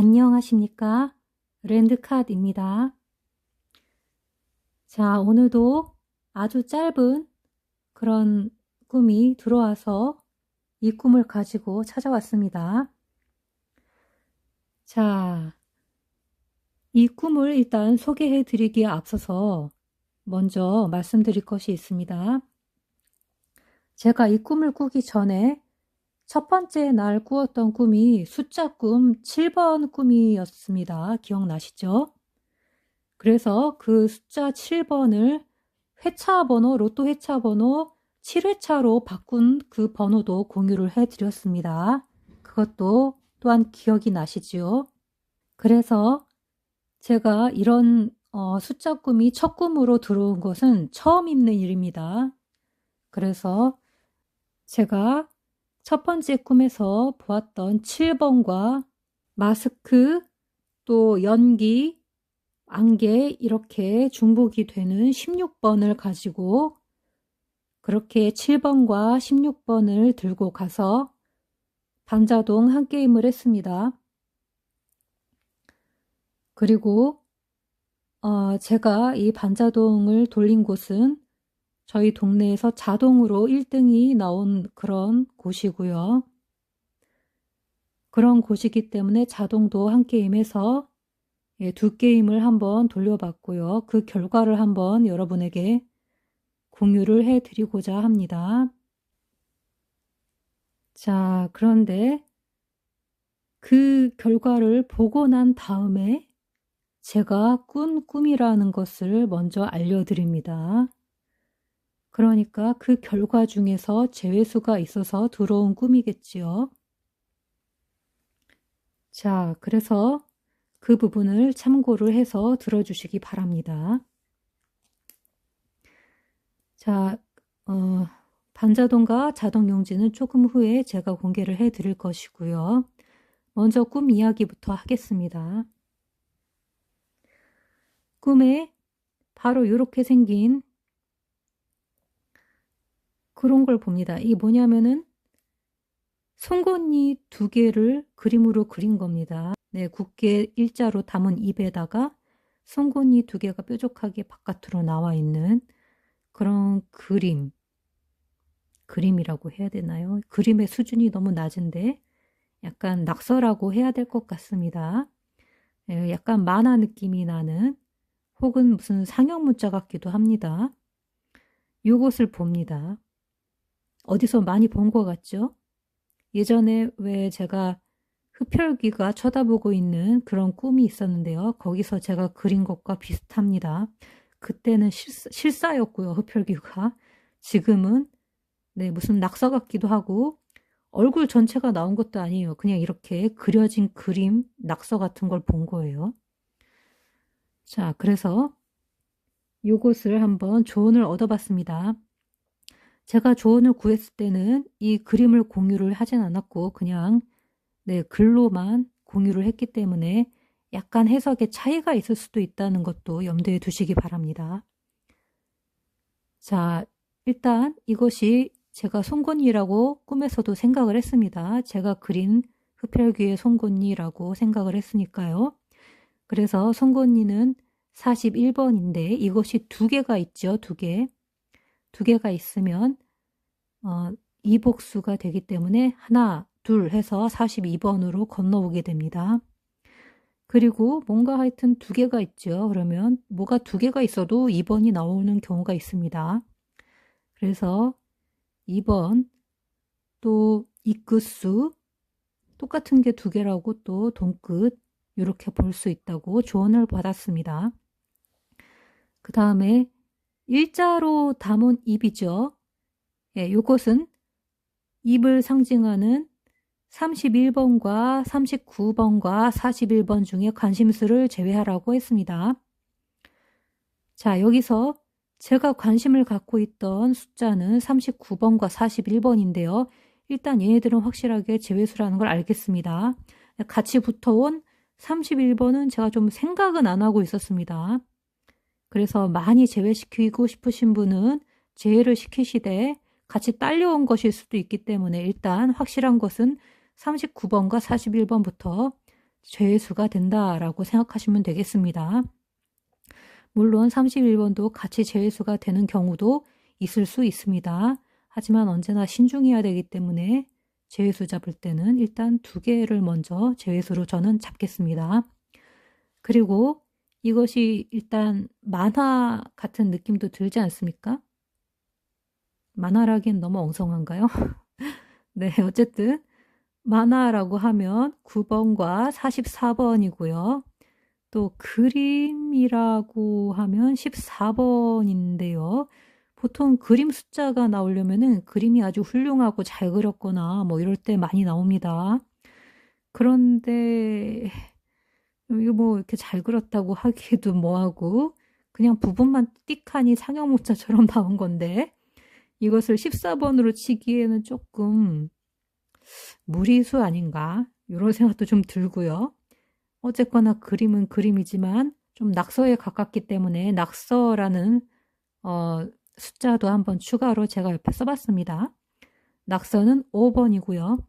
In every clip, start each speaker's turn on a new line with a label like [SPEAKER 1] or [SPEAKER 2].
[SPEAKER 1] 안녕하십니까? 랜드카드입니다. 자, 오늘도 아주 짧은 그런 꿈이 들어와서 이 꿈을 가지고 찾아왔습니다. 자, 이 꿈을 일단 소개해 드리기에 앞서서 먼저 말씀드릴 것이 있습니다. 제가 이 꿈을 꾸기 전에 첫 번째 날 꾸었던 꿈이 숫자 꿈 7번 꿈이었습니다. 기억나시죠? 그래서 그 숫자 7번을 회차 번호, 로또 회차 번호 7회차로 바꾼 그 번호도 공유를 해 드렸습니다. 그것도 또한 기억이 나시지요? 그래서 제가 이런 어, 숫자 꿈이 첫 꿈으로 들어온 것은 처음 있는 일입니다. 그래서 제가 첫 번째 꿈에서 보았던 7번과 마스크, 또 연기, 안개 이렇게 중복이 되는 16번을 가지고 그렇게 7번과 16번을 들고 가서 반자동 한 게임을 했습니다. 그리고 어, 제가 이 반자동을 돌린 곳은 저희 동네에서 자동으로 1등이 나온 그런 곳이고요. 그런 곳이기 때문에 자동도 한 게임에서 예, 두 게임을 한번 돌려봤고요. 그 결과를 한번 여러분에게 공유를 해드리고자 합니다. 자, 그런데 그 결과를 보고 난 다음에 제가 꾼 꿈이라는 것을 먼저 알려드립니다. 그러니까 그 결과 중에서 재회수가 있어서 들어온 꿈이겠지요. 자, 그래서 그 부분을 참고를 해서 들어주시기 바랍니다. 자, 어, 반자동과 자동용지는 조금 후에 제가 공개를 해 드릴 것이고요. 먼저 꿈 이야기부터 하겠습니다. 꿈에 바로 이렇게 생긴 그런 걸 봅니다. 이게 뭐냐면은 송곳니 두 개를 그림으로 그린 겁니다. 네, 굳게 일자로 담은 입에다가 송곳니 두 개가 뾰족하게 바깥으로 나와 있는 그런 그림. 그림이라고 해야 되나요? 그림의 수준이 너무 낮은데 약간 낙서라고 해야 될 것 같습니다. 네, 약간 만화 느낌이 나는 혹은 무슨 상형 문자 같기도 합니다. 이것을 봅니다. 어디서 많이 본 것 같죠? 예전에 왜 제가 흡혈귀가 쳐다보고 있는 그런 꿈이 있었는데요. 거기서 제가 그린 것과 비슷합니다. 그때는 실사, 였고요 흡혈귀가. 지금은 네, 무슨 낙서 같기도 하고 얼굴 전체가 나온 것도 아니에요. 그냥 이렇게 그려진 그림, 낙서 같은 걸 본 거예요. 자, 그래서 요것을 한번 조언을 얻어봤습니다. 제가 조언을 구했을 때는 이 그림을 공유를 하진 않았고 그냥 네, 글로만 공유를 했기 때문에 약간 해석에 차이가 있을 수도 있다는 것도 염두에 두시기 바랍니다. 자, 일단 이것이 제가 송곳니라고 꿈에서도 생각을 했습니다. 제가 그린 흡혈귀의 송곳니라고 생각을 했으니까요. 그래서 송곳니는 41번인데 이것이 두 개가 있죠. 두 개. 두 개가 있으면 어, 이복수가 되기 때문에 하나, 둘 해서 42번으로 건너오게 됩니다. 그리고 뭔가 하여튼 두 개가 있죠. 그러면 뭐가 두 개가 있어도 2번이 나오는 경우가 있습니다. 그래서 2번 또 이끝수 똑같은 게 두 개라고 또 동끝 이렇게 볼 수 있다고 조언을 받았습니다. 그 다음에 일자로 담은 입이죠. 예, 이것은 입을 상징하는 31번과 39번과 41번 중에 관심수를 제외하라고 했습니다. 자, 여기서 제가 관심을 갖고 있던 숫자는 39번과 41번인데요. 일단 얘네들은 확실하게 제외수라는 걸 알겠습니다. 같이 붙어온 31번은 제가 좀 생각은 안 하고 있었습니다. 그래서 많이 제외시키고 싶으신 분은 제외를 시키시되 같이 딸려온 것일 수도 있기 때문에 일단 확실한 것은 39번과 41번부터 죄수가 된다라고 생각하시면 되겠습니다. 물론 31번도 같이 죄수가 되는 경우도 있을 수 있습니다. 하지만 언제나 신중해야 되기 때문에 제외수 잡을 때는 일단 두 개를 먼저 제외수로 저는 잡겠습니다. 그리고 이것이 일단 만화 같은 느낌도 들지 않습니까? 만화라기엔 너무 엉성한가요? 네, 어쨌든 만화라고 하면 9번과 44번이고요. 또 그림이라고 하면 14번인데요. 보통 그림 숫자가 나오려면은 그림이 아주 훌륭하고 잘 그렸거나 뭐 이럴 때 많이 나옵니다. 그런데 이거 뭐 이렇게 잘 그렸다고 하기에도 뭐하고 그냥 부분만 띡하니 상형 모자처럼 나온 건데 이것을 14번으로 치기에는 조금 무리수 아닌가 이런 생각도 좀 들고요. 어쨌거나 그림은 그림이지만 좀 낙서에 가깝기 때문에 낙서라는 어, 숫자도 한번 추가로 제가 옆에 써봤습니다. 낙서는 5번이고요.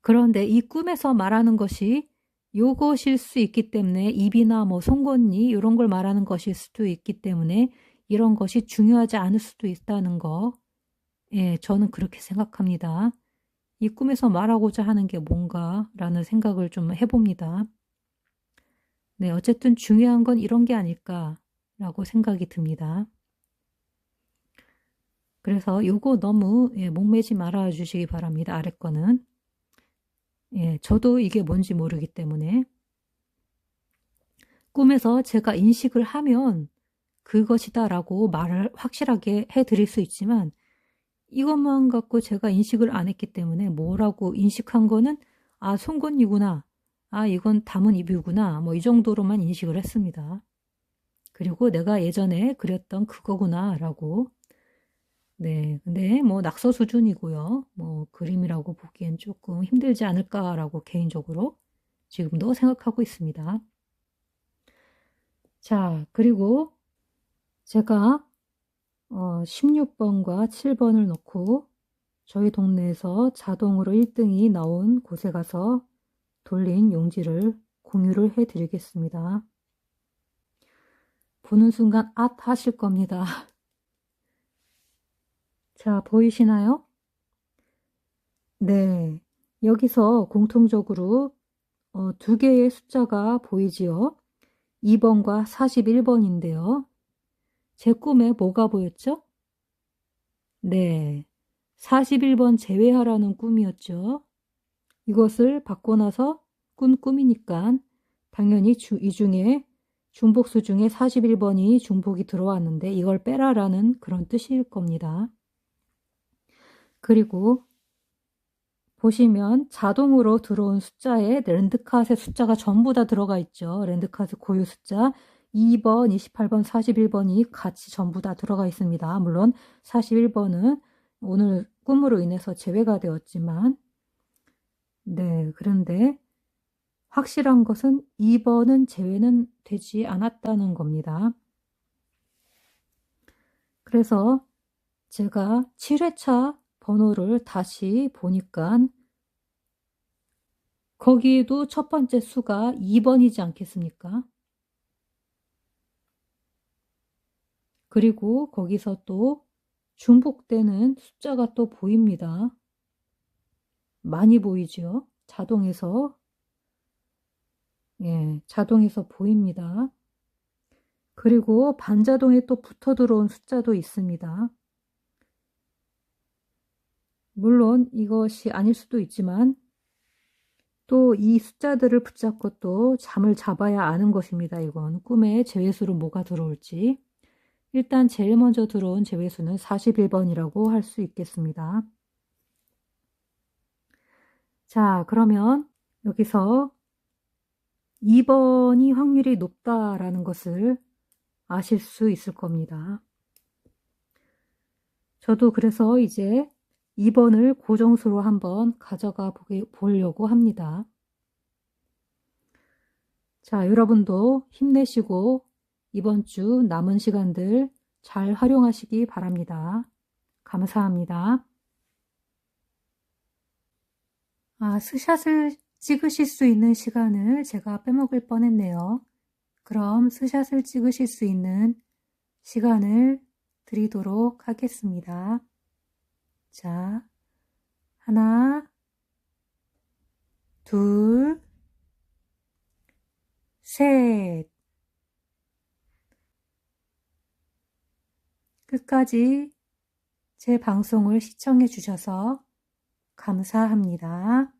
[SPEAKER 1] 그런데 이 꿈에서 말하는 것이 요것일 수 있기 때문에 입이나 뭐 송곳니 이런 걸 말하는 것일 수도 있기 때문에 이런 것이 중요하지 않을 수도 있다는 거. 예, 저는 그렇게 생각합니다. 이 꿈에서 말하고자 하는 게 뭔가라는 생각을 좀 해봅니다. 네, 어쨌든 중요한 건 이런 게 아닐까라고 생각이 듭니다. 그래서 요거 너무 예, 목매지 말아 주시기 바랍니다. 아래 거는. 예, 저도 이게 뭔지 모르기 때문에. 꿈에서 제가 인식을 하면 그것이다 라고 말을 확실하게 해 드릴 수 있지만 이것만 갖고 제가 인식을 안 했기 때문에 뭐라고 인식한 거는 아, 송곳니구나. 아, 이건 담은 입이구나. 뭐 이 정도로만 인식을 했습니다. 그리고 내가 예전에 그렸던 그거구나 라고 네, 근데 뭐 낙서 수준이고요. 뭐 그림이라고 보기엔 조금 힘들지 않을까라고 개인적으로 지금도 생각하고 있습니다. 자, 그리고 제가 어, 16번과 7번을 넣고 저희 동네에서 자동으로 1등이 나온 곳에 가서 돌린 용지를 공유를 해 드리겠습니다. 보는 순간 앗 하실 겁니다. 자, 보이시나요? 네. 여기서 공통적으로 어, 두 개의 숫자가 보이지요. 2번과 41번인데요. 제 꿈에 뭐가 보였죠? 네. 41번 제외하라는 꿈이었죠. 이것을 받고 나서 꾼 꿈이니까 당연히 주, 이 중에 중복수 중에 41번이 중복이 들어왔는데 이걸 빼라라는 그런 뜻일 겁니다. 그리고 보시면 자동으로 들어온 숫자에 랜드카트의 숫자가 전부 다 들어가 있죠. 랜드카트 고유 숫자 2번, 28번, 41번이 같이 전부 다 들어가 있습니다. 물론 41번은 오늘 꿈으로 인해서 제외가 되었지만 네, 그런데 확실한 것은 2번은 제외는 되지 않았다는 겁니다. 그래서 제가 7회차 번호를 다시 보니까 거기에도 첫 번째 수가 2번이지 않겠습니까? 그리고 거기서 또 중복되는 숫자가 또 보입니다. 많이 보이죠? 자동에서. 예, 자동에서 보입니다. 그리고 반자동에 또 붙어 들어온 숫자도 있습니다. 물론 이것이 아닐 수도 있지만 또 이 숫자들을 붙잡고 또 잠을 잡아야 아는 것입니다. 이건 꿈에 제외수로 뭐가 들어올지. 일단 제일 먼저 들어온 제외수는 41번이라고 할 수 있겠습니다. 자, 그러면 여기서 2번이 확률이 높다라는 것을 아실 수 있을 겁니다. 저도 그래서 이제 2번을 고정수로 한번 가져가 보려고 합니다. 자, 여러분도 힘내시고 이번 주 남은 시간들 잘 활용하시기 바랍니다. 감사합니다. 아, 스샷을 찍으실 수 있는 시간을 제가 빼먹을 뻔했네요. 그럼 스샷을 찍으실 수 있는 시간을 드리도록 하겠습니다. 자, 하나, 둘, 셋. 끝까지 제 방송을 시청해 주셔서 감사합니다.